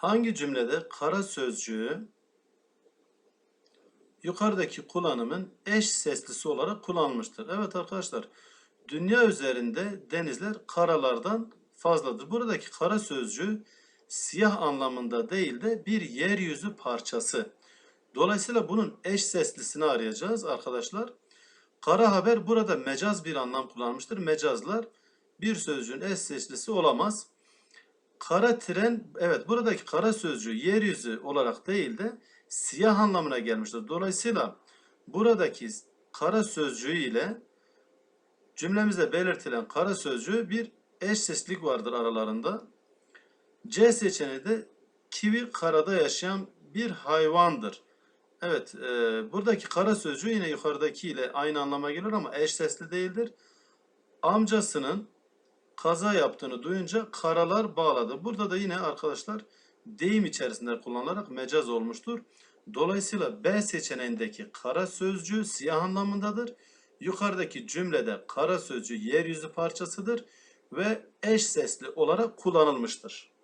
Hangi cümlede kara sözcüğü yukarıdaki kullanımın eş seslisi olarak kullanılmıştır? Evet arkadaşlar, dünya üzerinde denizler karalardan fazladır. Buradaki kara sözcüğü siyah anlamında değil de bir yeryüzü parçası. Dolayısıyla bunun eş seslisini arayacağız arkadaşlar. Kara haber burada mecaz bir anlam kullanmıştır. Mecazlar bir sözcüğün eş seslisi olamaz. Kara tren, evet buradaki kara sözcüğü yeryüzü olarak değil de siyah anlamına gelmiştir. Dolayısıyla buradaki kara sözcüğü ile cümlemizde belirtilen kara sözcüğü bir eş seslik vardır aralarında. C seçeneği de kivi karada yaşayan bir hayvandır. Evet, e, buradaki kara sözcüğü yine yukarıdaki ile aynı anlama gelir ama eş sesli değildir. Amcasının kaza yaptığını duyunca karalar bağladı. Burada da yine arkadaşlar deyim içerisinde kullanılarak mecaz olmuştur. Dolayısıyla B seçeneğindeki kara sözcüğü siyah anlamındadır. Yukarıdaki cümlede kara sözcüğü yeryüzü parçasıdır ve eş sesli olarak kullanılmıştır.